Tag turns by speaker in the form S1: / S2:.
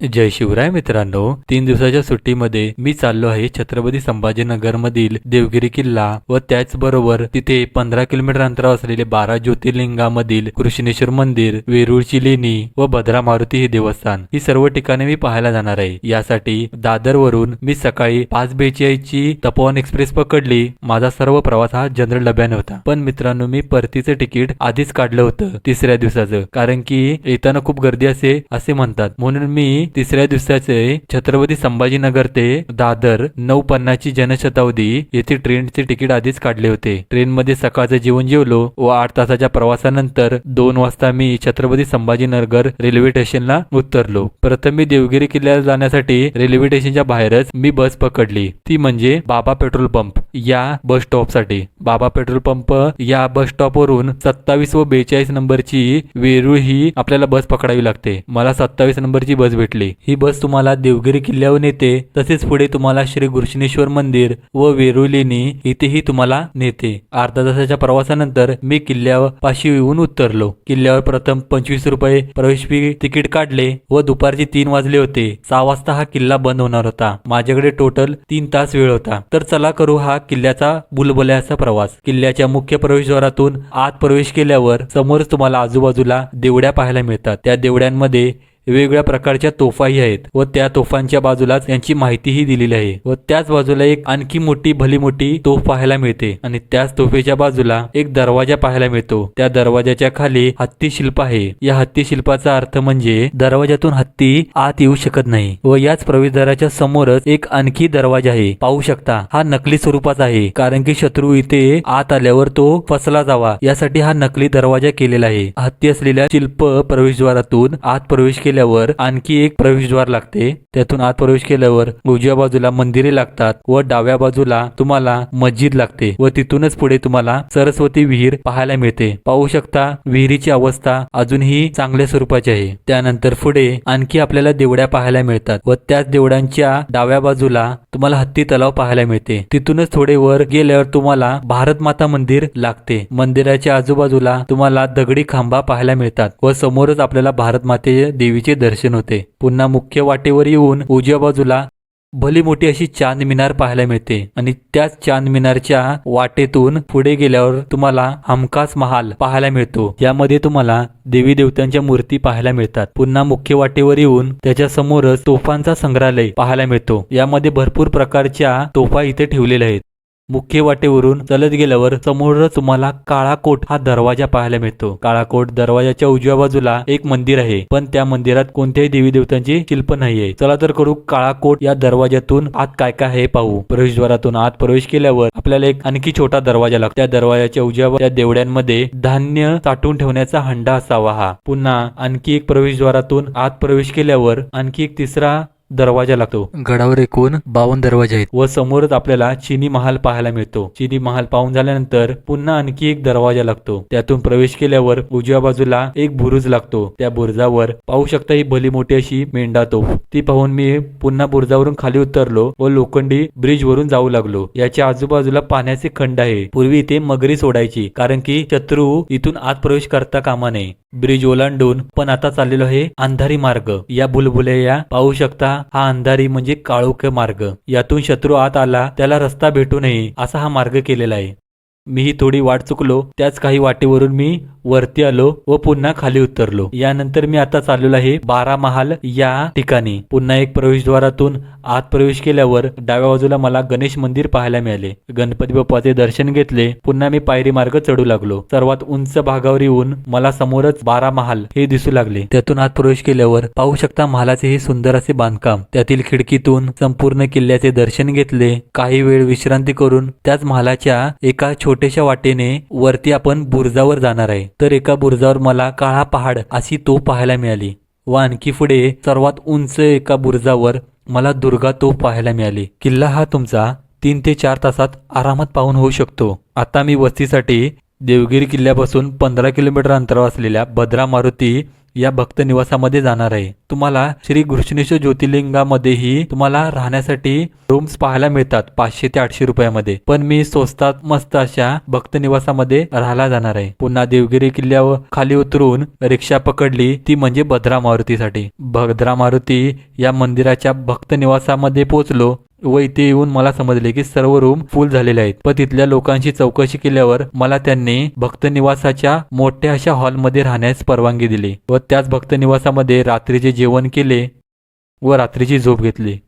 S1: जय शिवराय मित्रांनो तीन दिवसाच्या सुट्टीमध्ये मी चाललो आहे छत्रपती संभाजीनगर मधील देवगिरी किल्ला व त्याचबरोबर तिथे पंधरा किलोमीटर अंतरावर असलेले बारा ज्योतिर्लिंगामधील कृष्णेश्वर मंदिर वेरूळची लेणी व भद्रा मारुती हे देवस्थान. ही सर्व ठिकाणे मी पाहायला जाणार आहे. यासाठी दादर वरून मी सकाळी पाच बेचाळीसची तपोवन एक्सप्रेस पकडली. माझा सर्व प्रवास हा जनरल डब्याने होता. पण मित्रांनो मी परतीचं तिकीट आधीच काढलं होतं तिसऱ्या दिवसाचं. कारण की येताना खूप गर्दी असे असे म्हणतात. म्हणून मी तिसऱ्या दिवसाचे छत्रपती संभाजीनगर ते दादर नऊ पन्नासची जनशताब्दी येथे ट्रेनचे तिकीट आधीच काढले होते. ट्रेनमध्ये सकाळचं जेवण जेवलो व आठ तासाच्या प्रवासानंतर दोन वाजता मी छत्रपती संभाजीनगर रेल्वे स्टेशनला उतरलो. प्रथम मी देवगिरी किल्ल्याला जाण्यासाठी रेल्वे स्टेशनच्या बाहेरच मी बस पकडली. ती म्हणजे बाबा पेट्रोल पंप. या बस स्टॉपसाठी. बाबा पेट्रोल पंप या बस स्टॉप वरून सत्तावीस व बेचाळीस नंबरची वेरूळ ही आपल्याला बस पकडावी लागते. मला सत्तावीस नंबरची बस भेटली. ही बस तुम्हाला देवगिरी किल्ल्यावर नेते तसेच पुढे तुम्हाला श्री गुरुशनेश्वर मंदिर व वेरूळ लेणी इथेही तुम्हाला नेते. अर्धा तासाच्या प्रवासानंतर मी किल्ल्यापाशी येऊन उतरलो. किल्ल्यावर प्रथम पंचवीस रुपये प्रवेश फी तिकीट काढले व दुपारचे तीन वाजले होते. सहा वाजता हा किल्ला बंद होणार होता. माझ्याकडे टोटल तीन तास वेळ होता. तर चला करू हा किल्ल्याचा बुलबुल्याचा प्रवास. किल्ल्याच्या मुख्य प्रवेशद्वारातून आत प्रवेश केल्यावर समोरच तुम्हाला आजूबाजूला देवड्या पाहायला मिळतात. त्या देवड्यांमध्ये वेगवेगळ्या प्रकारच्या तोफाही आहेत व त्या तोफांच्या बाजूलाच यांची माहितीही दिलेली आहे व त्याच बाजूला एक आणखी मोठी भली मोठी तोफ पाहायला मिळते आणि त्याच तोफेच्या बाजूला एक दरवाजा पाहायला मिळतो. त्या दरवाजाच्या खाली हत्ती शिल्प आहे. या हत्ती शिल्पाचा अर्थ म्हणजे दरवाजातून हत्ती आत येऊ शकत नाही व याच प्रवेशद्वाराच्या समोरच एक आणखी दरवाजा आहे. पाहू शकता हा नकली स्वरूपाचा आहे. कारण की शत्रू इथे आत आल्यावर तो फसला जावा. यासाठी हा नकली दरवाजा केलेला आहे. हत्ती असलेल्या शिल्प प्रवेशद्वारातून आत प्रवेश केला केल्यावर आणखी एक प्रवेशद्वार लागते. त्यातून आत प्रवेश केल्यावर उजव्या बाजूला मंदिरे लागतात व डाव्या बाजूला तुम्हाला मस्जिद लागते व तिथूनच पुढे तुम्हाला सरस्वती विहीर पाहायला मिळते. पाहू शकता विहिरीची अवस्था अजूनही चांगल्या स्वरूपाची आहे. त्यानंतर पुढे आणखी आपल्याला देवड्या पाहायला मिळतात व त्याच देवड्यांच्या डाव्या बाजूला तुम्हाला हत्ती तलाव पाहायला मिळते. तिथूनच थोडे वर गेल्यावर तुम्हाला भारत माता मंदिर लागते. मंदिराच्या आजूबाजूला तुम्हाला दगडी खांबा पाहायला मिळतात व समोरच आपल्याला भारत माते देवीचे दर्शन होते. पुन्हा मुख्य वाटेवर येऊन उजव्या बाजूला भली मोठी अशी चांद मिनार पाहायला मिळते. आणि त्याच चांद मिनारच्या वाटेतून पुढे गेल्यावर तुम्हाला हमखास महाल पाहायला मिळतो. यामध्ये तुम्हाला देवी देवतांच्या मूर्ती पाहायला मिळतात. पुन्हा मुख्य वाटेवर येऊन त्याच्या समोरच तोफांचा संग्रहालय पाहायला मिळतो. यामध्ये भरपूर प्रकारच्या तोफा इथे ठेवलेल्या आहेत. मुख्य वाटेवरून चलत गेल्यावर समोर तुम्हाला काळाकोट हा दरवाजा पाहायला मिळतो. काळाकोट दरवाजाच्या उजव्या बाजूला एक मंदिर आहे पण त्या मंदिरात कोणत्याही देवी देवतांची शिल्प नाहीये. चला तर करू काळाकोट या दरवाजातून आत काय काय आहे पाहू. प्रवेशद्वारातून आत प्रवेश केल्यावर आपल्याला एक आणखी छोटा दरवाजा लागतो. त्या दरवाजाच्या उजव्या त्या देवड्यांमध्ये धान्य साठवून ठेवण्याचा हंडा असावा हा. पुन्हा आणखी एक प्रवेशद्वारातून आत प्रवेश केल्यावर आणखी एक तिसरा दरवाजा लागतो. गडावर एकूण बावन्न दरवाजे आहेत. व समोरच आपल्याला चिनी महाल पाहायला मिळतो. चिनी महाल पाहून झाल्यानंतर पुन्हा आणखी एक दरवाजा लागतो. त्यातून प्रवेश केल्यावर उजव्या बाजूला एक बुरुज लागतो. त्या बुरुजावर पाहू शकता ही भली मोठी अशी मेंढा तोफ. ती पाहून मी पुन्हा बुरुजावरून खाली उतरलो व लोखंडी ब्रिज वरून जाऊ लागलो. याच्या आजूबाजूला पाण्याचे खंड आहे. पूर्वी इथे मगरी सोडायची कारण की शत्रू इथून आत प्रवेश करता कामा नये. ब्रिज ओलांडून पण आता चाललेलो आहे अंधारी मार्ग. या बुलबुलया पाहू शकता हा अंधारी म्हणजे काळोख मार्ग. यातून शत्रू आत आला त्याला रस्ता भेटू नये असा हा मार्ग केलेला आहे. मीही थोडी वाट चुकलो त्याच काही वाटेवरून मी वरती आलो व पुन्हा खाली उतरलो. यानंतर मी आता चाललेलो आहे बारा महाल या ठिकाणी. पुन्हा एक प्रवेशद्वारातून आत प्रवेश केल्यावर डाव्या बाजूला मला गणेश मंदिर पाहायला मिळाले. गणपती बाप्पाचे दर्शन घेतले. पुन्हा मी पायरी मार्ग चढू लागलो. सर्वात उंच भागावर येऊन मला समोरच बारा महाल हे दिसू लागले. त्यातून आत प्रवेश केल्यावर पाहू शकता महालाचे हे सुंदर असे बांधकाम. त्यातील खिडकीतून संपूर्ण किल्ल्याचे दर्शन घेतले. काही वेळ विश्रांती करून त्याच महालाच्या एका छोट्याशा वाटेने वरती आपण बुर्जावर जाणार आहे. तर एका बुरुजावर मला काळा पहाड अशी तोफ पाहायला मिळाली. व आणखी पुढे सर्वात उंच एका बुरुजावर मला दुर्गा तोफ पाहायला मिळाली. किल्ला हा तुमचा तीन ते चार तासात आरामात पाहून होऊ शकतो. आता मी वस्तीसाठी देवगिरी किल्ल्यापासून पंधरा किलोमीटर अंतरावर असलेल्या भद्रा मारुती या भक्त निवासामध्ये जाणार आहे. तुम्हाला श्री घृष्णेश्वर ज्योतिर्लिंगामध्येही तुम्हाला राहण्यासाठी रूम्स पाहायला मिळतात पाचशे ते आठशे रुपयामध्ये. पण मी स्वस्तात मस्त अशा भक्त निवासामध्ये राहायला जाणार आहे. पुन्हा देवगिरी किल्ल्यावर खाली उतरून रिक्षा पकडली ती म्हणजे भद्रा मारुतीसाठी. भद्रा मारुती या मंदिराच्या भक्त निवासामध्ये पोहोचलो व इथे येऊन मला समजले की सर्व रूम फुल झालेले आहेत. पण तिथल्या लोकांशी चौकशी केल्यावर मला त्यांनी भक्त निवासाच्या मोठ्या अशा हॉलमध्ये राहण्यास परवानगी दिली व त्याच भक्त निवासामध्ये रात्रीचे जेवण केले व रात्रीची झोप घेतली.